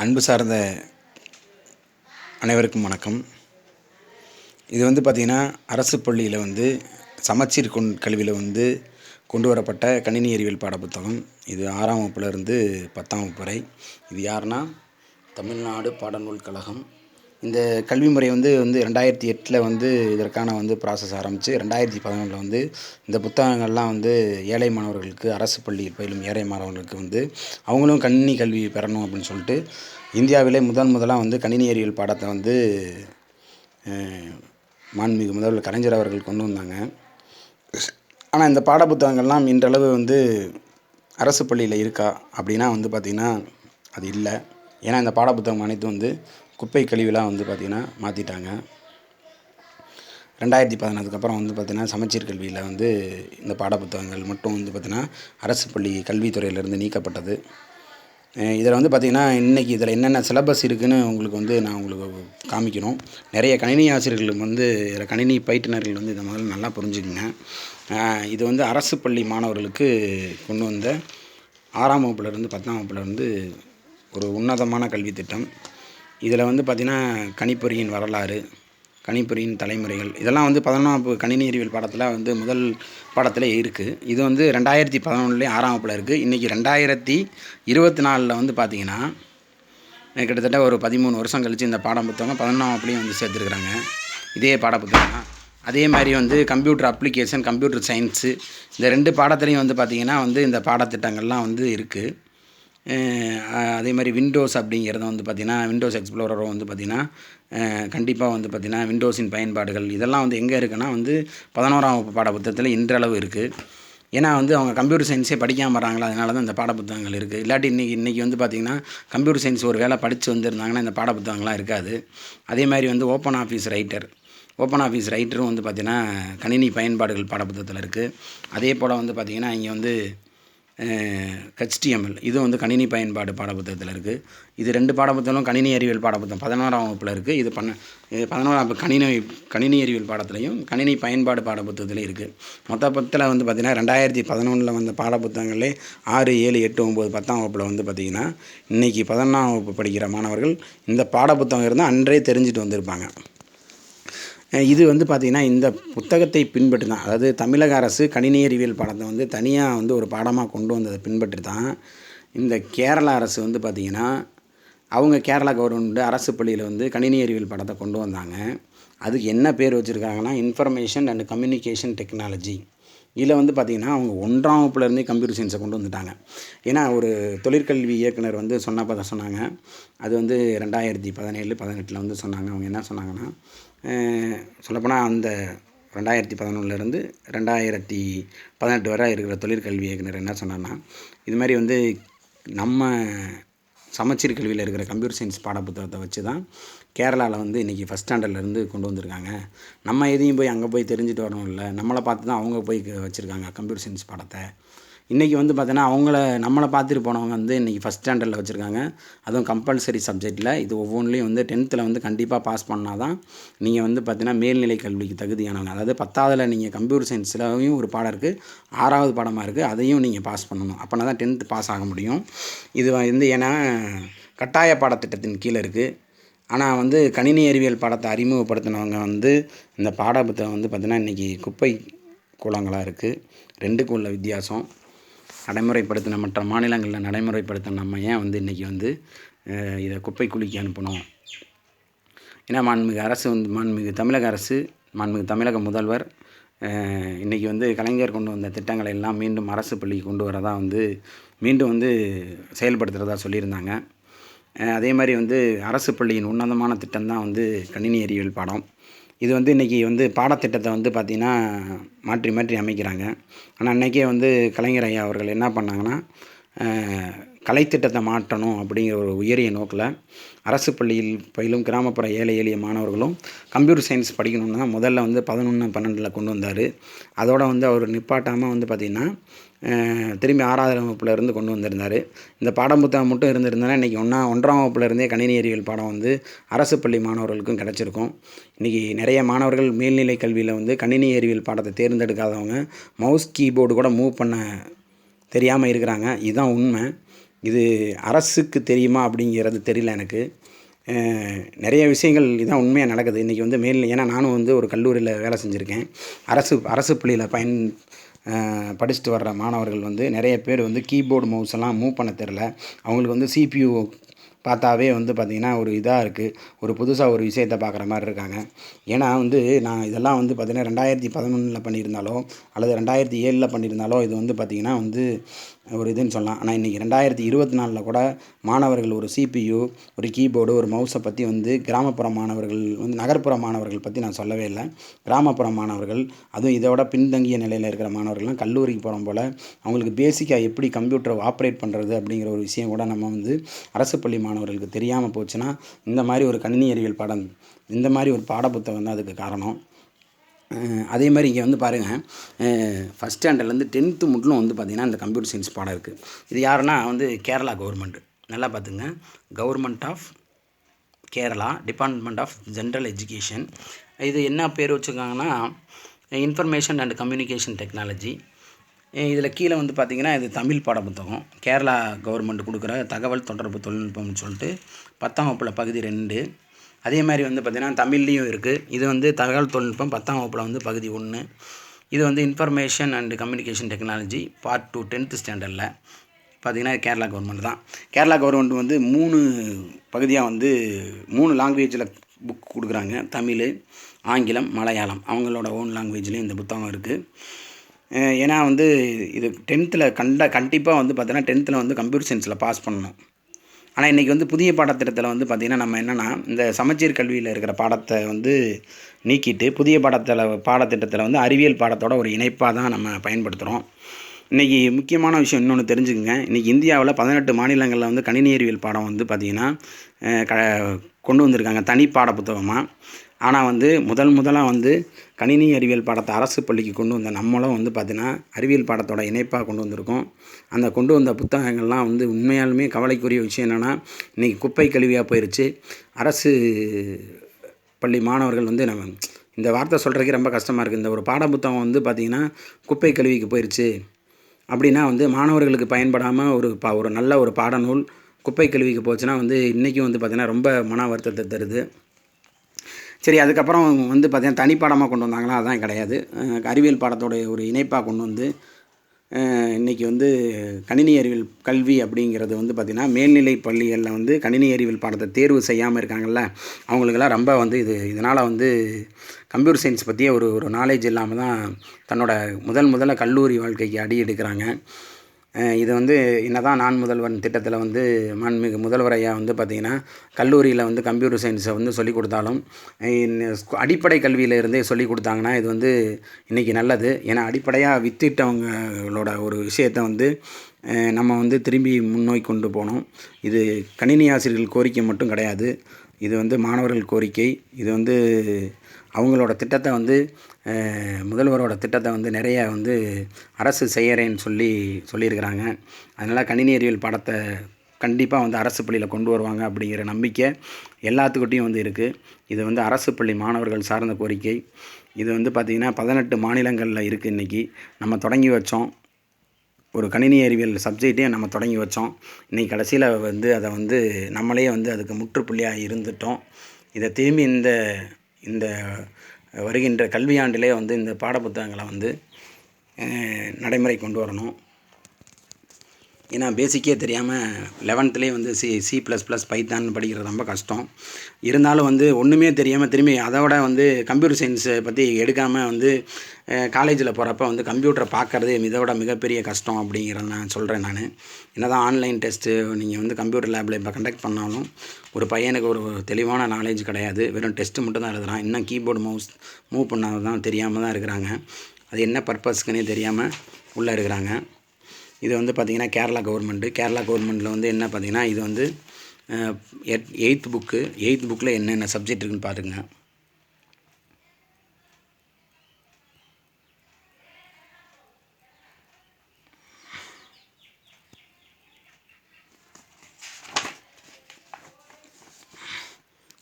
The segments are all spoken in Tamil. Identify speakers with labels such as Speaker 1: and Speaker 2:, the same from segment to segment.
Speaker 1: அன்பு சார்ந்த அனைவருக்கும் வணக்கம். இது வந்து பார்த்திங்கன்னா அரசு பள்ளியில் வந்து சமச்சீர் கொண் கல்வியில் வந்து கொண்டு வரப்பட்ட கணினி அறிவியல் பாடப்புத்தகம். இது ஆறாம் வகுப்புலேருந்து பத்தாம் வகுப்பு வரை. இது யாருன்னா தமிழ்நாடு பாடநூல் கழகம். இந்த கல்வி முறை வந்து வந்து ரெண்டாயிரத்தி எட்டில் வந்து இதற்கான வந்து ப்ராசஸ் ஆரம்பித்து ரெண்டாயிரத்தி பதினொன்றில் வந்து இந்த புத்தகங்கள்லாம் வந்து ஏழை மாணவர்களுக்கு அரசு பள்ளியில் பயிலும் ஏழை மாணவர்களுக்கு வந்து அவங்களும் கணினி கல்வி பெறணும் அப்படின்னு சொல்லிட்டு இந்தியாவிலே முதன் முதலாக வந்து கணினி அறிவியல் பாடத்தை வந்து அஹ், மாண்புமிகு முதல்வர் கலைஞர் அவர்கள் கொண்டு வந்தாங்க. ஆனால் இந்த பாடப்புத்தகங்கள்லாம் இன்றளவு வந்து அரசு பள்ளியில் இருக்கா அப்படின்னா வந்து பார்த்திங்கன்னா அது இல்லை. ஏன்னா இந்த பாடப்புத்தகம் அனைத்தும் வந்து குப்பை கழிவுலாம் வந்து பார்த்திங்கன்னா மாற்றிட்டாங்க ரெண்டாயிரத்தி பதினாறுக்கப்புறம் அப்புறம் வந்து பார்த்திங்கன்னா சமச்சீர் கல்வியில் வந்து இந்த பாடப்புத்தகங்கள் மட்டும் வந்து பார்த்திங்கன்னா அரசு பள்ளி கல்வித்துறையிலேருந்து நீக்கப்பட்டது. இதில் வந்து பார்த்திங்கன்னா இன்றைக்கி இதில் என்னென்ன சிலபஸ் இருக்குதுன்னு உங்களுக்கு வந்து நான் உங்களுக்கு காமிக்கணும். நிறைய கணினி ஆசிரியர்களுக்கு வந்து இதில் கணினி பயிற்றுனர்கள் வந்து இதை முதல்ல நல்லா புரிஞ்சுக்குங்க. இது வந்து அரசு பள்ளி மாணவர்களுக்கு கொண்டு வந்த ஆறாம் வகுப்புலேருந்து பத்தாம் வகுப்புலேருந்து ஒரு உன்னதமான கல்வி திட்டம் இதில் வந்து பார்த்திங்கன்னா கணிப்பொறியின் வரலாறு கணிப்பொறியின் தலைமுறைகள். இதெல்லாம் வந்து பதினொன்றாம் கணினி அறிவியல் பாடத்தில் வந்து முதல் பாடத்தில் இருக்குது இது வந்து ரெண்டாயிரத்தி பதினொன்றுலேயே ஆறாம் வகுப்பில் இருக்குது இன்றைக்கி ரெண்டாயிரத்தி இருபத்தி நாலில் வந்து பார்த்திங்கன்னா கிட்டத்தட்ட ஒரு பதிமூணு வருஷம் கழித்து இந்த பாடம் புத்தகம் பதினொன்றாம் வகுப்புலையும் வந்து சேர்த்துருக்குறாங்க. இதே பாடப்புத்தகம் தான் அதே மாதிரி வந்து கம்ப்யூட்டர் அப்ளிகேஷன் கம்ப்யூட்டர் சயின்ஸு இந்த ரெண்டு பாடத்துலேயும் வந்து பார்த்திங்கன்னா வந்து இந்த பாடத்திட்டங்கள்லாம் வந்து இருக்குது அதே மாதிரி விண்டோஸ் அப்படிங்கிறத வந்து பார்த்திங்கன்னா விண்டோஸ் எக்ஸ்ப்ளோரரும் வந்து பார்த்திங்கன்னா கண்டிப்பாக வந்து பார்த்திங்கன்னா விண்டோஸின் பயன்பாடுகள் இதெல்லாம் வந்து எங்கே இருக்குன்னா வந்து பதினோராம் வகுப்பு பாடப்புத்தகத்தில் இன்றளவு இருக்குது ஏன்னா வந்து அவங்க கம்ப்யூட்டர் சயின்ஸே படிக்காமல் வராங்களா அதனால தான் இந்த பாடப்புத்தகங்கள் இருக்குது இல்லாட்டி இன்றைக்கி இன்றைக்கி வந்து பார்த்திங்கன்னா கம்ப்யூட்டர் சயின்ஸ் ஒரு வேளை படித்து வந்திருந்தாங்கன்னா இந்த பாடப்புத்தகங்கள்லாம் இருக்காது. அதே மாதிரி வந்து open office writer open office ரைட்டரும் வந்து பார்த்திங்கன்னா கணினி பயன்பாடுகள் பாடப்புத்தகத்தில் இருக்குது அதே போல் வந்து பார்த்திங்கன்னா இங்கே வந்து ஹெச்டிஎம்எல் இதுவும் வந்து கணினி பயன்பாடு பாடப்புத்தகத்தில் இருக்குது இது ரெண்டு பாடப்புத்தகங்களும் கணினி அறிவியல் பாடப்புத்தகம் பதினோராம் வகுப்பில் இருக்குது இது பண்ண இது பதினோராம் கணினி கணினி அறிவியல் பாடத்துலையும் கணினி பயன்பாடு பாடப்புத்தகத்துலையும் இருக்குது மொத்த பத்தில் வந்து பார்த்திங்கன்னா ரெண்டாயிரத்தி பதினொன்றில் வந்த பாடப்புத்தகங்களே ஆறு ஏழு எட்டு ஒம்பது பத்தாம் வகுப்பில் வந்து பார்த்திங்கன்னா இன்றைக்கி பதினொன்றாம் வகுப்பு படிக்கிற மாணவர்கள் இந்த பாடப்புத்தகம் இருந்தால் அன்றே தெரிஞ்சுட்டு வந்திருப்பாங்க. இது வந்து பார்த்திங்கன்னா இந்த புத்தகத்தை பின்பற்றி தான் அதாவது தமிழக அரசு கணினி அறிவியல் பாடத்தை வந்து தனியாக வந்து ஒரு பாடமாக கொண்டு வந்ததை பின்பற்றி தான் இந்த கேரளா அரசு வந்து பார்த்திங்கன்னா அவங்க கேரளா கவர்மெண்ட் அரசு பள்ளியில் வந்து கணினி அறிவியல் பாடத்தை கொண்டு வந்தாங்க. அதுக்கு என்ன பேர் வச்சுருக்காங்கன்னா இன்ஃபர்மேஷன் அண்ட் கம்யூனிகேஷன் டெக்னாலஜி இதில் வந்து பார்த்திங்கன்னா அவங்க ஒன்றாம் வகுப்புலேருந்தே கம்ப்யூட்டர் சயின்ஸை கொண்டு வந்துட்டாங்க. ஏன்னா ஒரு தொழிற்கல்வி இயக்குனர் வந்து சொன்னப்போ தான் சொன்னாங்க. அது வந்து ரெண்டாயிரத்தி பதினேழு பதினெட்டில் வந்து சொன்னாங்க. அவங்க என்ன சொன்னாங்கன்னா சொல்லப்போனால் அந்த ரெண்டாயிரத்தி பதினொன்றுலேருந்து ரெண்டாயிரத்தி பதினெட்டு வரை இருக்கிற தொழிற்கல்வி இயக்குனர் என்ன சொன்னார்னா இது மாதிரி வந்து நம்ம சமச்சீர் கல்வியில் இருக்கிற கம்ப்யூட்டர் சயின்ஸ் பாடப்புத்தகத்தை வச்சு தான் கேரளாவில் வந்து இன்றைக்கி ஃபஸ்ட் ஸ்டாண்டர்ட்லேருந்து கொண்டு வந்திருக்காங்க. நம்ம எதையும் போய் அங்கே போய் தெரிஞ்சுட்டு வரணும் இல்லை. நம்மளை பார்த்து தான் அவங்க போய் வச்சுருக்காங்க கம்ப்யூட்டர் சயின்ஸ் பாடத்தை. இன்றைக்கி வந்து பார்த்தீங்கன்னா அவங்கள நம்மளை பார்த்துட்டு போனவங்க வந்து இன்றைக்கி ஃபஸ்ட் ஸ்டாண்டர்டில் வச்சுருக்காங்க. அதுவும் கம்பல்சரி சப்ஜெக்டில் இது ஒவ்வொன்றிலையும் வந்து டென்த்தில் வந்து கண்டிப்பாக பாஸ் பண்ணால் தான் நீங்கள் வந்து பார்த்தீங்கன்னா மேல்நிலை கல்விக்கு தகுதியானவங்க. அதாவது பத்தாவதில் நீங்கள் கம்ப்யூட்டர் சயின்ஸ்லையும் ஒரு பாடம் இருக்குது ஆறாவது பாடமாக இருக்குது அதையும் நீங்கள் பாஸ் பண்ணணும். அப்போனா தான் டென்த்து பாஸ் ஆக முடியும். இது வந்து ஏன்னா கட்டாய பாடத்திட்டத்தின் கீழே இருக்குது ஆனால் வந்து கணினி அறிவியல் பாடத்தை அறிமுகப்படுத்தினவங்க வந்து இந்த பாடப்புத்தகம் வந்து பார்த்திங்கன்னா இன்றைக்கி குப்பை கூலங்களாக இருக்குது ரெண்டுக்கும் உள்ள வித்தியாசம். நடைமுறைப்படுத்தின மற்ற மாநிலங்களில் நடைமுறைப்படுத்தின நம்ம ஏன் வந்து இன்றைக்கி வந்து இதை குப்பை குழிக்கு அனுப்பணும் ஏன்னா மாண்புமிகு அரசு வந்து மாண்புமிகு தமிழக அரசு மாண்புமிகு தமிழக முதல்வர் இன்றைக்கி இன்னைக்கு வந்து கலைஞர் கொண்டு வந்த திட்டங்களை எல்லாம் மீண்டும் அரசு பள்ளிக்கு கொண்டு வரதா வந்து மீண்டும் வந்து செயல்படுத்துகிறதா சொல்லியிருந்தாங்க. அதே மாதிரி வந்து அரசு பள்ளியின் உன்னதமான திட்டம் தான் வந்து கணினி அறிவியல் பாடம். இது வந்து இன்றைக்கி வந்து பாடத்திட்டத்தை வந்து பார்த்திங்கன்னா மாற்றி மாற்றி அமைக்கிறாங்க. ஆனால் அன்றைக்கே வந்து கலைஞர் ஐயா அவர்கள் என்ன பண்ணாங்கன்னா கலைத்திட்டத்தை மாற்றணும் அப்படிங்கிற ஒரு உயரிய நோக்கில் அரசு பள்ளியில் பயிலும் கிராமப்புற ஏழை எளிய மாணவர்களும் கம்ப்யூட்டர் சயின்ஸ் படிக்கணும்னு தான் முதல்ல வந்து பதினொன்று பன்னெண்டில் கொண்டு வந்தார். அதோட வந்து அவர் நிப்பாட்டாமல் வந்து பார்த்திங்கன்னா திரும்பி ஆறாவது வகுப்புல இருந்து கொண்டு வந்திருந்தார். இந்த பாடம் புத்தகம் மட்டும் இருந்திருந்தனா இன்றைக்கி ஒன்றா ஒன்றாம் வகுப்புல இருந்தே கணினி அறிவியல் பாடம் வந்து அரசு பள்ளி மாணவர்களுக்கும் கிடச்சிருக்கும். இன்றைக்கி நிறைய மாணவர்கள் மேல்நிலை கல்வியில் வந்து கணினி அறிவியல் பாடத்தை தேர்ந்தெடுக்காதவங்க மவுஸ் கீபோர்டு கூட மூவ் பண்ண தெரியாமல் இருக்கிறாங்க. இதுதான் உண்மை. இது அரசுக்கு தெரியுமா அப்படிங்கிறது தெரியல எனக்கு. நிறைய விஷயங்கள் இதான் உண்மையாக நடக்குது. இன்றைக்கி வந்து மேல் ஏன்னா நானும் வந்து ஒரு கல்லூரியில் வேலை செஞ்சுருக்கேன். அரசு அரசு பள்ளியில் பயன் படிச்சுட்டு வர்ற மாணவர்கள் வந்து நிறைய பேர் வந்து கீபோர்டு மவுஸ் எல்லாம் மூவ் பண்ண தெரில அவங்களுக்கு வந்து சிபியூ பார்த்தாவே வந்து பார்த்திங்கன்னா ஒரு இதாக இருக்குது ஒரு புதுசாக ஒரு விஷயத்தை பார்க்குற மாதிரி இருக்காங்க. ஏன்னா வந்து நான் இதெல்லாம் வந்து பார்த்திங்கன்னா ரெண்டாயிரத்தி பதினொன்றில் பண்ணியிருந்தாலோ அல்லது ரெண்டாயிரத்தி ஏழில் பண்ணியிருந்தாலோ இது வந்து பார்த்திங்கன்னா வந்து ஒரு இதுன்னு சொல்லலாம். ஆனால் இன்றைக்கி ரெண்டாயிரத்தி இருபத்தி நாலில் கூட மாணவர்கள் ஒரு சிபியு ஒரு கீபோர்டு ஒரு மவுஸை பற்றி வந்து கிராமப்புற மாணவர்கள் வந்து நகர்ப்புற மாணவர்கள் பற்றி நான் சொல்லவே இல்லை. கிராமப்புற மாணவர்கள் அதுவும் இதோட பின்தங்கிய நிலையில் இருக்கிற மாணவர்கள்லாம் கல்லூரிக்கு போகிற போல் அவங்களுக்கு பேசிக்காக எப்படி கம்ப்யூட்டரை ஆப்ரேட் பண்ணுறது அப்படிங்கிற ஒரு விஷயம் கூட நம்ம வந்து அரசு பள்ளி மாணவர்களுக்கு தெரியாமல் போச்சுன்னா இந்த மாதிரி ஒரு கணினி அறிவியல் பாடம் இந்த மாதிரி ஒரு பாடப்புத்தகம் தான் அதுக்கு காரணம். அதே மாதிரி இங்கே வந்து பாருங்கள் ஃபஸ்ட் ஸ்டாண்டர்ட்லேருந்து டென்த்து முட்டிலும் வந்து பார்த்திங்கன்னா இந்த கம்ப்யூட்டர் சயின்ஸ் பாடம் இருக்குது இது யாருன்னா வந்து கேரளா கவர்மெண்ட் நல்லா பார்த்துங்க government of Kerala department of general education இது என்ன பேர் வச்சுருக்காங்கன்னா இன்ஃபர்மேஷன் அண்ட் கம்யூனிகேஷன் டெக்னாலஜி இதில் கீழே வந்து பார்த்திங்கன்னா இது தமிழ் பாட புத்தகம் கேரளா கவர்மெண்ட் கொடுக்குற தகவல் தொடர்பு தொழில்நுட்பம்னு சொல்லிட்டு பத்தாம் வகுப்பில் பகுதி ரெண்டு. அதே மாதிரி வந்து பார்த்திங்கன்னா தமிழ்லேயும் இருக்குது இது வந்து தகவல் தொழில்நுட்பம் பத்தாம் வகுப்பில் வந்து பகுதி ஒன்று இது வந்து information and communication technology part two tenth ஸ்டாண்டர்டில் பார்த்திங்கன்னா இது கேரளா கவர்மெண்ட் தான். கேரளா கவர்மெண்ட் வந்து மூணு பகுதியாக வந்து மூணு லாங்குவேஜில் புக் கொடுக்குறாங்க. தமிழ் ஆங்கிலம் மலையாளம். அவங்களோட ஓன் லாங்குவேஜ்லேயும் இந்த புத்தகம் இருக்குது ஏன்னா வந்து இது டென்த்தில் கண்ட கண்டிப்பாக வந்து பார்த்தீங்கன்னா டென்த்தில் வந்து கம்ப்யூட்டர் சயின்ஸில் பாஸ் பண்ணணும். ஆனால் இன்றைக்கி வந்து புதிய பாடத்திட்டத்தில் வந்து பார்த்திங்கன்னா நம்ம என்னென்னா இந்த சமச்சீர் கல்வியில் இருக்கிற பாடத்தை வந்து நீக்கிட்டு புதிய பாடத்தில் பாடத்திட்டத்தில் வந்து அறிவியல் பாடத்தோட ஒரு இணைப்பாக தான் நம்ம பயன்படுத்துகிறோம் இன்றைக்கி முக்கியமான விஷயம் இன்னொன்று தெரிஞ்சுக்கங்க. இன்றைக்கி இந்தியாவில் பதினெட்டு மாநிலங்களில் வந்து கணினி அறிவியல் பாடம் வந்து பார்த்திங்கன்னா க கொண்டு வந்திருக்காங்க. தனி பாட புத்தகமாக ஆனால் வந்து முதல் முதலாக வந்து கணினி அறிவியல் பாடத்தை அரசு பள்ளிக்கு கொண்டு வந்த நம்மளும் வந்து பார்த்திங்கன்னா அறிவியல் பாடத்தோட இணைப்பாக கொண்டு வந்திருக்கோம். அந்த கொண்டு வந்த புத்தகங்கள்லாம் வந்து உண்மையாலுமே கவலைக்குரிய விஷயம் என்னென்னா இன்றைக்கி குப்பை கழுவியாக போயிடுச்சு அரசு பள்ளி மாணவர்கள் வந்து நம்ம இந்த வார்த்தை சொல்கிறதுக்கே ரொம்ப கஷ்டமாக இருக்குது இந்த ஒரு பாட புத்தகம் வந்து பார்த்திங்கன்னா குப்பை கழுவிக்கு போயிடுச்சு அப்படின்னா வந்து மாணவர்களுக்கு பயன்படாமல் ஒரு பா ஒரு நல்ல ஒரு பாடநூல் குப்பை கழுவிக்கு போச்சுன்னா வந்து இன்றைக்கும் வந்து பார்த்திங்கன்னா ரொம்ப மன வருத்தத்தை தருது. சரி அதுக்கப்புறம் வந்து பார்த்தீங்கன்னா தனிப்பாடமாக கொண்டு வந்தாங்களா? அதான் கிடையாது. அறிவியல் பாடத்தோடைய ஒரு இணைப்பாக கொண்டு வந்து இன்றைக்கி இன்னைக்கு வந்து கணினி அறிவியல் கல்வி அப்படிங்கிறது வந்து பார்த்திங்கன்னா மேல்நிலை பள்ளிகளில் வந்து கணினி அறிவியல் பாடத்தை தேர்வு செய்யாமல் இருக்காங்கள்ல அவங்களுக்கெல்லாம் ரொம்ப வந்து இது இதனால் வந்து கம்ப்யூட்டர் சயின்ஸ் பற்றிய ஒரு ஒரு நாலேஜ் இல்லாமல் தான் தன்னோட முதல் முதல்ல கல்லூரி வாழ்க்கைக்கு அடி எடுக்கிறாங்க. இது வந்து என்ன தான் நான் முதல்வன் திட்டத்தில் வந்து மாண்புமிகு முதல்வர் ஐயா வந்து பார்த்திங்கன்னா கல்லூரியில் வந்து கம்ப்யூட்டர் சயின்ஸை வந்து சொல்லிக் கொடுத்தாலும் அடிப்படை கல்வியில இருந்தே சொல்லிக் கொடுத்தாங்கன்னா இது வந்து இன்றைக்கி நல்லது. ஏன்னா அடிப்படையாக வித்திட்டவங்களோட ஒரு விஷயத்தை வந்து நம்ம வந்து திரும்பி முன்னோக்கி கொண்டு போகணும் இது கணினி ஆசிரியர்கள் கோரிக்கை மட்டும் கிடையாது. இது வந்து மாணவர்கள் கோரிக்கை. இது வந்து அவங்களோட திட்டத்தை வந்து முதல்வரோட திட்டத்தை வந்து நிறைய வந்து அரசு செய்யறேன்னு சொல்லி சொல்லியிருக்கிறாங்க. அதனால் கணினி அறிவியல் பாடத்தை கண்டிப்பாக வந்து அரசு பள்ளியில் கொண்டு வருவாங்க அப்படிங்கிற நம்பிக்கை எல்லாத்துக்கிட்டையும் வந்து இருக்குது இது வந்து அரசு பள்ளி மாணவர்கள் சார்ந்த கோரிக்கை. இது வந்து பார்த்திங்கன்னா பதினெட்டு மாநிலங்களில் இருக்குது இன்றைக்கி நம்ம தொடங்கி வச்சோம். ஒரு கணினி அறிவியல் சப்ஜெக்டையும் நம்ம தொடங்கி வச்சோம். இன்றைக்கி கடைசியில் வந்து அதை வந்து நம்மளே வந்து அதுக்கு முற்றுப்புள்ளியாக இருந்துட்டோம். இதை திரும்பி இந்த இந்த வருகின்ற கல்வியாண்டிலே வந்து இந்த பாடப்புத்தகங்களை வந்து நடைமுறை கொண்டு வரணும். ஏன்னா பேசிக்கே தெரியாமல் லெவன்த்துலேயே வந்து C C plus plus Python படிக்கிறது ரொம்ப கஷ்டம். இருந்தாலும் வந்து ஒன்றுமே தெரியாமல் திரும்பி அதோட வந்து கம்ப்யூட்டர் சயின்ஸை பற்றி எடுக்காமல் வந்து காலேஜில் போகிறப்ப வந்து கம்ப்யூட்டரை பார்க்கறது இதோட மிகப்பெரிய கஷ்டம் அப்படிங்கிறத நான் சொல்கிறேன் நான். என்ன தான் ஆன்லைன் டெஸ்ட்டு நீங்கள் வந்து கம்ப்யூட்டர் லேபில் இப்போ கண்டக்ட் பண்ணாலும் ஒரு பையனுக்கு ஒரு தெளிவான நாலேஜ் கிடையாது. வெறும் டெஸ்ட்டு மட்டும் தான் எழுதுறான். இன்னும் கீபோர்டு மவுஸ் மூவ் பண்ணாத தான் தெரியாமல் தான் இருக்கிறாங்க. அது என்ன பர்பஸ்க்குன்னே தெரியாமல் உள்ளே இருக்கிறாங்க. இது வந்து பார்த்திங்கன்னா கேரளா கவர்மெண்ட்டு கேரளா கவர்மெண்ட்டில் வந்து என்ன பார்த்திங்கன்னா இது வந்து எயித் புக்கு எயித் புக்கில் என்னென்ன சப்ஜெக்ட் இருக்குன்னு பாருங்க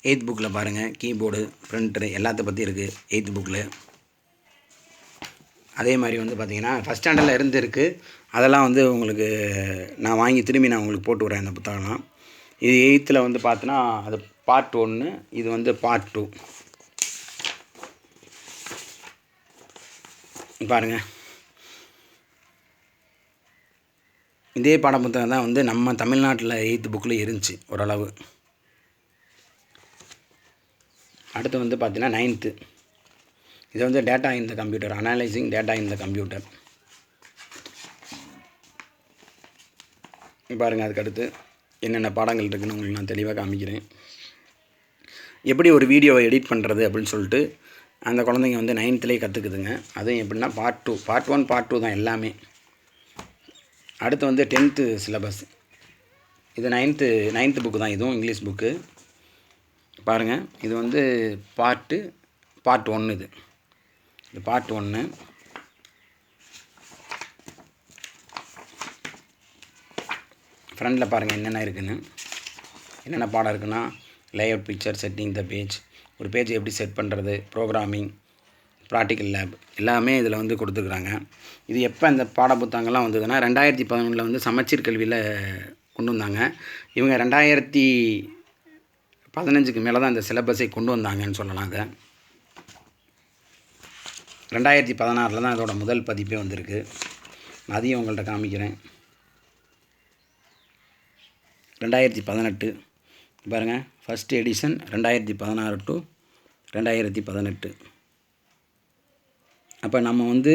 Speaker 1: எயித் புக்கில் பாருங்கள் கீபோர்டு பிரிண்டரு எல்லாத்த பற்றி இருக்குது எயித் புக்கில் அதே மாதிரி வந்து பார்த்திங்கன்னா ஃபஸ்ட் ஸ்டாண்டர்டில் இருந்து இருக்குது அதெல்லாம் வந்து உங்களுக்கு நான் வாங்கி திரும்பி நான் உங்களுக்கு போட்டு விட்றேன் அந்த புத்தகம்லாம். இது எயித்தில் வந்து பார்த்தோன்னா அது பார்ட் ஒன்று இது வந்து பார்ட் டூ பாருங்கள் இதே பாடப்புத்தகம் தான் வந்து நம்ம தமிழ்நாட்டில் எயித்து புக்கில் இருந்துச்சு ஓரளவு. அடுத்து வந்து பார்த்தீங்கன்னா நைன்த்து இது வந்து data in the computer analysing data இந்த கம்ப்யூட்டர் பாருங்கள் அதுக்கடுத்து என்னென்ன பாடங்கள் இருக்குதுன்னு உங்களுக்கு நான் தெளிவாக காமிக்கிறேன். எப்படி ஒரு வீடியோவை எடிட் பண்ணுறது அப்படின்னு சொல்லிட்டு அந்த குழந்தைங்க வந்து நைன்த்துலேயே கற்றுக்குதுங்க அதுவும் எப்படின்னா part two part one part two தான் எல்லாமே. அடுத்து வந்து டென்த்து சிலபஸ் இது நைன்த்து நைன்த்து புக்கு தான் இதுவும் இங்கிலீஷ் புக்கு பாருங்கள் இது வந்து பார்ட்டு பார்ட் ஒன்று இது. இது பார்ட் ஒன்று ஃப்ரண்டில் பாருங்கள் என்னென்ன இருக்குன்னு. என்னென்ன பாடம் இருக்குன்னா layout picture setting the page ஒரு பேஜ் எப்படி செட் பண்ணுறது ப்ரோக்ராமிங் ப்ராக்டிக்கல் லேப் எல்லாமே இதில் வந்து கொடுத்துருக்குறாங்க. இது எப்போ இந்த பாடப்புத்தகங்கள்லாம் வந்ததுன்னா ரெண்டாயிரத்தி பதினொன்றில் வந்து சமச்சீர் கல்வியில் கொண்டு வந்தாங்க. இவங்க ரெண்டாயிரத்தி பதினஞ்சுக்கு மேலே தான் இந்த சிலபஸை கொண்டு வந்தாங்கன்னு சொல்லலாம் அதை. ரெண்டாயிரத்தி பதினாறில் தான் அதோட முதல் பதிப்பே வந்திருக்கு. அதையும் உங்கள்கிட்ட காமிக்கிறேன். ரெண்டாயிரத்தி பதினெட்டு. பாருங்கள் ஃபஸ்ட் எடிஷன் ரெண்டாயிரத்தி பதினாறு டு ரெண்டாயிரத்தி பதினெட்டு. அப்போ நம்ம வந்து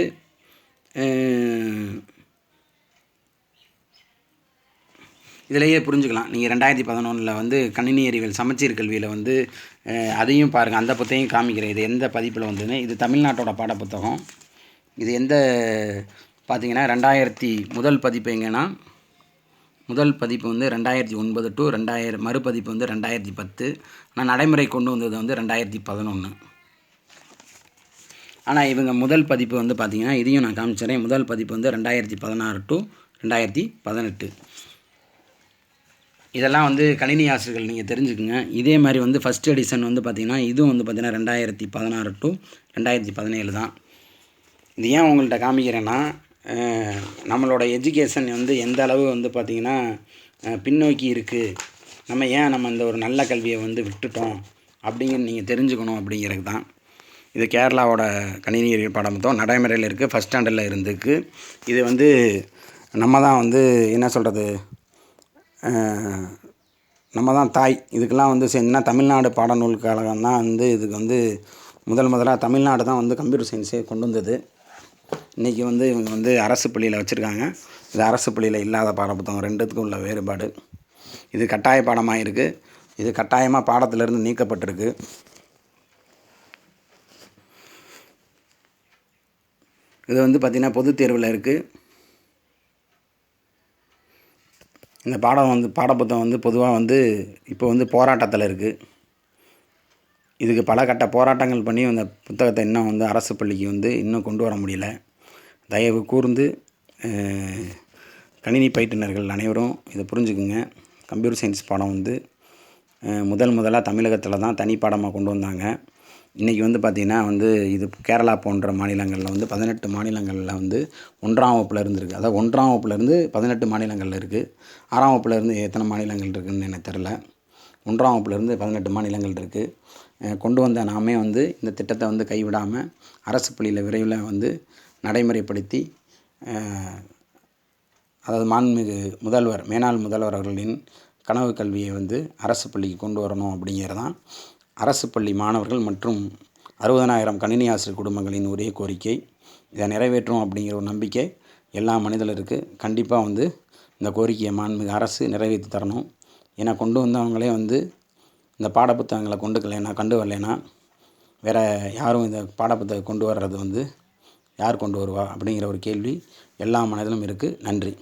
Speaker 1: இதிலேயே புரிஞ்சுக்கலாம். நீங்கள் ரெண்டாயிரத்தி பதினொன்றில் வந்து கணினி அறிவியல் சமச்சீர் கல்வியில் வந்து அதையும் பாருங்கள் அந்த புத்தகையும் காமிக்கிறேன். இது எந்த பதிப்பில் வந்ததுன்னு. இது தமிழ்நாட்டோட பாடப்புத்தகம். இது எந்த பார்த்தீங்கன்னா ரெண்டாயிரத்தி முதல் பதிப்பு எங்கன்னா முதல் பதிப்பு வந்து ரெண்டாயிரத்தி ஒன்பது டு ரெண்டாயிரம் மறுபதிப்பு வந்து ரெண்டாயிரத்தி பத்து. ஆனால் நடைமுறை கொண்டு வந்தது வந்து ரெண்டாயிரத்தி பதினொன்று ஆனால் இவங்க முதல் பதிப்பு வந்து பார்த்திங்கன்னா இதையும் நான் காமிச்சிடறேன் முதல் பதிப்பு வந்து ரெண்டாயிரத்தி பதினாறு டு ரெண்டாயிரத்தி பதினெட்டு. இதெல்லாம் வந்து கணினி ஆசிரியர்கள் நீங்கள் தெரிஞ்சுக்குங்க. இதே மாதிரி வந்து ஃபஸ்ட் எடிஷன் வந்து பார்த்திங்கன்னா இதுவும் வந்து பார்த்திங்கன்னா ரெண்டாயிரத்தி பதினாறு டு ரெண்டாயிரத்தி பதினேழு தான். இது ஏன் உங்கள்கிட்ட காமிக்கிறேன்னா நம்மளோட எஜுகேஷன் வந்து எந்த அளவு வந்து பார்த்திங்கன்னா பின்னோக்கி இருக்குது நம்ம ஏன் நம்ம இந்த ஒரு நல்ல கல்வியை வந்து விட்டுட்டோம் அப்படிங்கிற நீங்கள் தெரிஞ்சுக்கணும் அப்படிங்கிறது தான். இது கேரளாவோட கணினி பாடமத்தம் பாடமொத்தம் நடைமுறையில் இருக்குது ஃபஸ்ட் ஸ்டாண்டர்டில் இருந்துக்கு இது வந்து நம்ம தான் வந்து என்ன சொல்கிறது நம்ம தான் தாய். இதுக்கெல்லாம் வந்து சேர்ந்துனா தமிழ்நாடு பாடநூல் கழகம் தான் வந்து இதுக்கு வந்து முதல் முதலாக தமிழ்நாடு தான் வந்து கம்ப்யூட்டர் சயின்ஸே கொண்டு வந்தது. இன்றைக்கி வந்து இவங்க வந்து அரசு பள்ளியில் வச்சுருக்காங்க. இது அரசு பள்ளியில் இல்லாத பாடப்புத்தகம். ரெண்டுத்துக்கும் உள்ள வேறுபாடு. இது கட்டாய பாடமாக இருக்குது இது கட்டாயமாக பாடத்திலிருந்து நீக்கப்பட்டிருக்கு. இது வந்து பார்த்திங்கன்னா பொதுத் தேர்வில் இருக்குது இந்த பாடம் வந்து பாடப்புத்தகம் வந்து பொதுவாக வந்து இப்போ வந்து போராட்டத்தில் இருக்குது இதுக்கு பல கட்ட போராட்டங்கள் பண்ணி அந்த புத்தகத்தை இன்னும் வந்து அரசு பள்ளிக்கு வந்து இன்னும் கொண்டு வர முடியல. தயவு கூர்ந்து கணினி பயிற்றுனர்கள் அனைவரும் இதை புரிஞ்சுக்குங்க. கம்ப்யூட்டர் சயின்ஸ் பாடம் வந்து முதல் முதலாக தமிழகத்தில் தான் தனி பாடமாக கொண்டு வந்தாங்க. இன்றைக்கி வந்து பார்த்திங்கன்னா வந்து இது கேரளா போன்ற மாநிலங்களில் வந்து பதினெட்டு மாநிலங்களில் வந்து ஒன்றாம் வகுப்பில் இருந்துருக்கு. அதாவது ஒன்றாம் வகுப்புலேருந்து பதினெட்டு மாநிலங்களில் இருக்குது ஆறாம் வகுப்புலேருந்து எத்தனை மாநிலங்கள் இருக்குதுன்னு எனக்கு தெரில ஒன்றாம் வகுப்புலேருந்து பதினெட்டு மாநிலங்கள் இருக்குது கொண்டு வந்த நாமே வந்து இந்த திட்டத்தை வந்து கைவிடாமல் அரசு பள்ளியில் விரைவில் வந்து நடைமுறைப்படுத்தி அதாவது மாண்புமிகு முதல்வர் மேனாள் முதல்வர் அவர்களின் கனவு கல்வியை வந்து அரசு பள்ளிக்கு கொண்டு வரணும் அப்படிங்கிறது தான் அரசு பள்ளி மாணவர்கள் மற்றும் அறுபதனாயிரம் கணினி ஆசிரியர் குடும்பங்களின் ஒரே கோரிக்கை. இதை நிறைவேற்றும் அப்படிங்கிற ஒரு நம்பிக்கை எல்லா மனிதர்களுக்கு கண்டிப்பாக வந்து இந்த கோரிக்கையை மாண்புமிகு அரசு நிறைவேற்றி தரணும். ஏன்னா கொண்டு வந்தவங்களே வந்து இந்த பாடப்புத்தகங்களை கொண்டு வரலைன்னா கண்டு வரலைன்னா வேறு யாரும் இந்த பாடப்புத்தகம் கொண்டு வர்றது வந்து யார் கொண்டு வருவா அப்படிங்கிற ஒரு கேள்வி எல்லா மனதிலும் இருக்குது நன்றி.